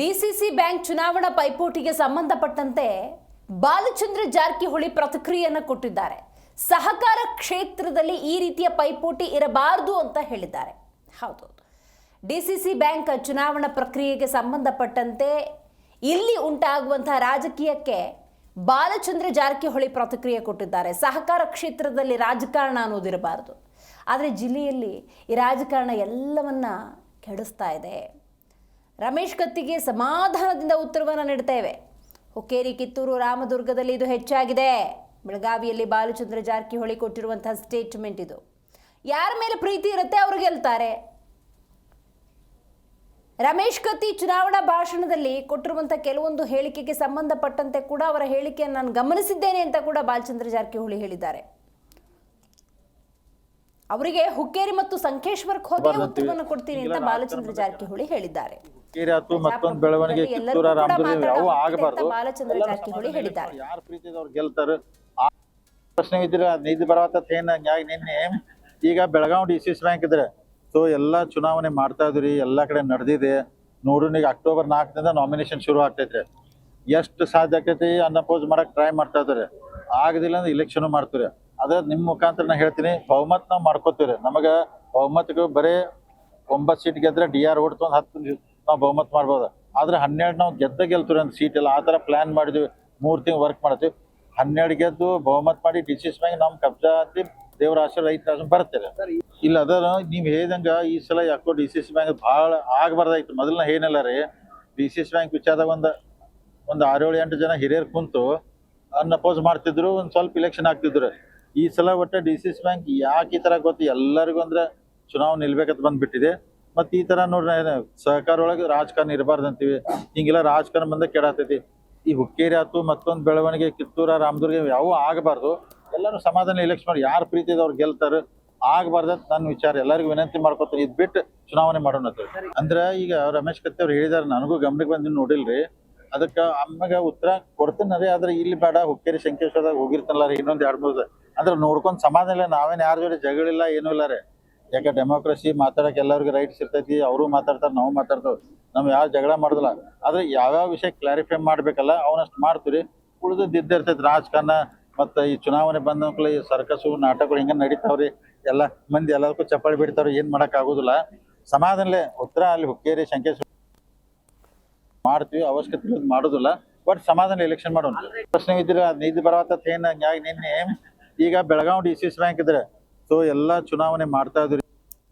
DCC bank ಚುನಾವಣಾ ಪೈಪೋಟಿಗೆ ಸಂಬಂಧಪಟ್ಟಂತೆ ಬಾಲಚಂದ್ರ ಜಾರಕಿಹೊಳಿ ಪ್ರತಿಕ್ರಿಯೆಯನ್ನು ಕೊಟ್ಟಿದ್ದಾರೆ. ಸಹಕಾರ ಕ್ಷೇತ್ರದಲ್ಲಿ ಈ ರೀತಿಯ ಪೈಪೋಟಿ ಇರಬಾರದು ಅಂತ ಹೇಳಿದ್ದಾರೆ. ಹೌದು ಡಿಸಿಸಿ ಬ್ಯಾಂಕ್ ಚುನಾವಣಾ ಪ್ರಕ್ರಿಯೆಗೆ ಸಂಬಂಧಪಟ್ಟಂತೆ ಇಲ್ಲಿ ಉಂಟಾಗುವಂತಹ ರಾಜಕೀಯಕ್ಕೆ ಬಾಲಚಂದ್ರ ಜಾರಕಿಹೊಳಿ ಪ್ರತಿಕ್ರಿಯೆ ಕೊಟ್ಟಿದ್ದಾರೆ. ಸಹಕಾರ ಕ್ಷೇತ್ರದಲ್ಲಿ ರಾಜಕಾರಣ ಅನ್ನೋದಿರಬಾರದು ಆದರೆ ಜಿಲ್ಲೆಯಲ್ಲಿ ಈ ರಾಜಕಾರಣ ಎಲ್ಲವನ್ನ ಕೆಡಿಸ್ತಾ ಇದೆ. ರಮೇಶ್ ಕತ್ತಿಗೆ ಸಮಾಧಾನದಿಂದ ಉತ್ತರವನ್ನು ನೀಡ್ತೇವೆ. ಹುಕ್ಕೇರಿ, ಕಿತ್ತೂರು, ರಾಮದುರ್ಗದಲ್ಲಿ ಇದು ಹೆಚ್ಚಾಗಿದೆ. ಬೆಳಗಾವಿಯಲ್ಲಿ ಬಾಲಚಂದ್ರ ಜಾರಕಿಹೊಳಿ ಕೊಟ್ಟಿರುವಂತಹ ಸ್ಟೇಟ್ಮೆಂಟ್ ಇದು. ಯಾರ ಮೇಲೆ ಪ್ರೀತಿ ಇರುತ್ತೆ ಅವರು ಗೆಲ್ತಾರೆ. ರಮೇಶ್ ಕತ್ತಿ ಚುನಾವಣಾ ಭಾಷಣದಲ್ಲಿ ಕೊಟ್ಟಿರುವಂಥ ಕೆಲವೊಂದು ಹೇಳಿಕೆಗೆ ಸಂಬಂಧಪಟ್ಟಂತೆ ಕೂಡ ಅವರ ಹೇಳಿಕೆಯನ್ನು ನಾನು ಗಮನಿಸಿದ್ದೇನೆ ಅಂತ ಕೂಡ ಬಾಲಚಂದ್ರ ಜಾರಕಿಹೊಳಿ ಹೇಳಿದ್ದಾರೆ. ಅವರಿಗೆ ಹುಕ್ಕೇರಿ ಮತ್ತು ಸಂಕೇಶ್ವರಕ್ಕೆ ಹೋಗಿ ಉತ್ತರವನ್ನು ಕೊಡ್ತೀನಿ ಅಂತ ಬಾಲಚಂದ್ರ ಜಾರಕಿಹೊಳಿ ಹೇಳಿದ್ದಾರೆ. ಬಾಲಚಂದ್ರ ಜಾರಕಿಹೊಳಿ ಹೇಳಿದ್ದಾರೆ. ಯಾರ ಪ್ರೀತಿದವ್ರು ಗೆಲ್ತಾರ? ಪ್ರಶ್ನೆ ಇದ್ರೆ ನಿಧಿ ಬರವತ್ತ ಏನ್ ಹಂಗಾಗಿ ನಿನ್ನೆ ಈಗ ಬೆಳಗಾವಿ ಡಿ ಸಿ ಬ್ಯಾಂಕ್ ಇದ್ರೆ ಸೊ ಎಲ್ಲಾ ಚುನಾವಣೆ ಮಾಡ್ತಾ ಇದ್ರಿ ಎಲ್ಲಾ ಕಡೆ ನಡೆದಿದೆ. ನೋಡ್ರಿ ಈಗ ಅಕ್ಟೋಬರ್ ನಾಲ್ಕದಿಂದ ನಾಮಿನೇಷನ್ ಶುರು ಆಗ್ತೈತ್ರಿ ಎಷ್ಟು ಸಾಧ್ಯ ಆಕೈತಿ ಅನ್ನಪೋಸ್ ಮಾಡಕ್ ಟ್ರೈ ಮಾಡ್ತಾ ಇದಾರೆ ಆಗದಿಲ್ಲ ಅಂದ್ರೆ ಇಲೆಕ್ಷನ್ ಮಾಡ್ತೀರಿ. ಅದ್ರ ನಿಮ್ಮ ಮುಖಾಂತರ ನಾ ಹೇಳ್ತೀನಿ, ಬಹುಮತ್ ನಾವು ಮಾಡ್ಕೋತೀವ್ರಿ. ನಮಗ ಬಹುಮತಕ್ಕೆ ಬರೇ ಒಂಬತ್ತು ಸೀಟ್ ಗೆದ್ರೆ ಡಿ ಆರ್ ಓಡ್ತು ಒಂದು ಹತ್ತು ನಾವು ಬಹುಮತ ಮಾಡ್ಬೋದು. ಆದ್ರೆ ಹನ್ನೆರಡು ನಾವು ಗೆದ್ದ ಗೆಲ್ತೀವಿ ಅಂತ ಸೀಟ್ ಎಲ್ಲ. ಆ ಥರ ಪ್ಲಾನ್ ಮಾಡಿದ್ವಿ. ಮೂರು ತಿಂಗಳು ವರ್ಕ್ ಮಾಡ್ತೀವಿ. ಹನ್ನೆರಡು ಗೆದ್ದು ಬಹುಮತ ಮಾಡಿ ಡಿಸಿಸ್ ಮ್ಯಾಗ ನಮ್ಮ ಕಬ್ಜಾ ಅಂತ ದೇವ್ರ ಆಶ್ರಯ ರೈತರ ಬರ್ತೇವೆ ಇಲ್ಲ, ಅದರ ನೀವು ಹೇಳ್ದಂಗೆ ಈ ಸಲ ಯಾಕೋ ಡಿ ಸಿ ಎಸ್ ಬ್ಯಾಂಕ್ ಭಾಳ ಆಗಬಾರ್ದಾಯ್ತು. ಮೊದಲನ ಏನಿಲ್ಲ ರೀ ಡಿ ಸಿ ಸಿ ಬ್ಯಾಂಕ್ ವಿಚಾರದಾಗ ಒಂದು ಒಂದು ಆರೇಳು ಎಂಟು ಜನ ಹಿರಿಯರು ಕುಂತು, ಅನ್ನ ಅಪೋಸ್ ಮಾಡ್ತಿದ್ರು, ಒಂದು ಸ್ವಲ್ಪ ಇಲೆಕ್ಷನ್ ಆಗ್ತಿದ್ರು. ಈ ಸಲ ಒಟ್ಟು ಡಿ ಸಿ ಬ್ಯಾಂಕ್ ಯಾಕೆ ಈ ತರ ಗೊತ್ತು ಎಲ್ಲರಿಗೂ ಅಂದ್ರೆ ಚುನಾವಣೆ ನಿಲ್ಬೇಕಂತ ಬಂದ್ಬಿಟ್ಟಿದೆ. ಮತ್ತು ಈ ತರ ನೋಡ್ರಿ ಸಹಕಾರ ಒಳಗೆ ರಾಜಕಾರಣ ಇರಬಾರ್ದು ಅಂತೀವಿ. ಹಿಂಗೆಲ್ಲ ರಾಜಕಾರಣ ಬಂದ ಕೆಡಾತೈತಿ ಈ ಹುಕ್ಕೇರಿ ಆತು, ಮತ್ತೊಂದು ಬೆಳವಣಿಗೆ, ಕಿತ್ತೂರ, ರಾಮದುರ್ಗ ಯಾವೂ ಆಗಬಾರ್ದು. ಎಲ್ಲರೂ ಸಮಾಧಾನ ಇಲೆಕ್ಷನ್ ಮಾಡಿ, ಯಾರು ಪ್ರೀತಿ ಅವ್ರು ಗೆಲ್ತಾರೆ, ಆಗಬಾರ್ದು ಅಂತ ನನ್ನ ವಿಚಾರ. ಎಲ್ಲರಿಗೂ ವಿನಂತಿ ಮಾಡ್ಕೊತೀನಿ. ಇದ್ ಬಿಟ್ಟು ಚುನಾವಣೆ ಮಾಡೋಣ ಅಂದ್ರೆ ಈಗ ರಮೇಶ್ ಕತ್ತಿ ಅವ್ರು ಹೇಳಿದಾರೆ, ನನಗೂ ಗಮನಕ್ಕೆ ಬಂದು ನೋಡಿಲ್ರಿ. ಅದಕ್ಕೆ ಅಮ್ಮಗೆ ಉತ್ತರ ಕೊಡ್ತೀನಿ ಆದ್ರೆ ಇಲ್ಲಿ ಬೇಡ, ಹುಕ್ಕೇರಿ, ಶಂಕೇಶ್ವರದಾಗ ಹೋಗಿರ್ತಾನಲ್ಲ ಇನ್ನೊಂದು ಎರಡು ಮೂರು ಅಂದ್ರೆ ನೋಡ್ಕೊಂಡ್ ಸಮಾಧಾನ ನಾವೇನ್ ಯಾರ ಜೊತೆ ಜಗಳಿಲ್ಲ ಏನು ಇಲ್ಲ ರೀ. ಯಾಕೆ ಡೆಮೋಕ್ರಸಿ ಮಾತಾಡಕ್ಕೆ ಎಲ್ಲರಿಗೂ ರೈಟ್ಸ್ ಇರ್ತೈತಿ, ಅವರು ಮಾತಾಡ್ತಾರೆ, ನಾವು ಮಾತಾಡ್ತೇವೆ. ನಮ್ಗೆ ಯಾರು ಜಗಳ ಮಾಡುದಿಲ್ಲ. ಆದ್ರೆ ಯಾವ್ಯಾವ ವಿಷಯ ಕ್ಲಾರಿಫೈ ಮಾಡ್ಬೇಕಲ್ಲ, ಅವನಷ್ಟು ಮಾಡ್ತೀರಿ ಉಳಿದದ್ದು ಇದ್ದೇ ರಾಜಕಾರಣ, ಮತ್ತು ಈ ಚುನಾವಣೆ ಬಂದ ಈ ಸರ್ಕಸು ನಾಟಕಗಳು ಹಿಂಗ ನಡೀತಾವ್ರಿ. ಎಲ್ಲ ಮಂದಿ ಎಲ್ಲದಕ್ಕೂ ಚಪ್ಪಾಳಿ ಬಿಡ್ತಾವ್ರಿ, ಏನ್ ಮಾಡಕ್ ಆಗುದಿಲ್ಲ. ಸಮಾಧಾನಲೇ ಉತ್ತರ ಅಲ್ಲಿ ಹುಕ್ಕೇರಿ ಶಂಕೇಶ್ವರ ಮಾಡ್ತೀವಿ, ಅವಶ್ಯಕತೆ ಮಾಡೋದಿಲ್ಲ. ಬಟ್ ಸಮಾಧಾನ ಎಲೆಕ್ಷನ್ ಮಾಡೋಣ. ಪ್ರಶ್ನೆ ಇದ್ರೆ ನಿಧಿ ಬರವತ್ತ ಏನ್ ನಿನ್ನೆ ಈಗ Belagavi D C S bank ಇದ್ರೆ ಸೊ ಎಲ್ಲಾ ಚುನಾವಣೆ ಮಾಡ್ತಾ ಇದ್ರಿ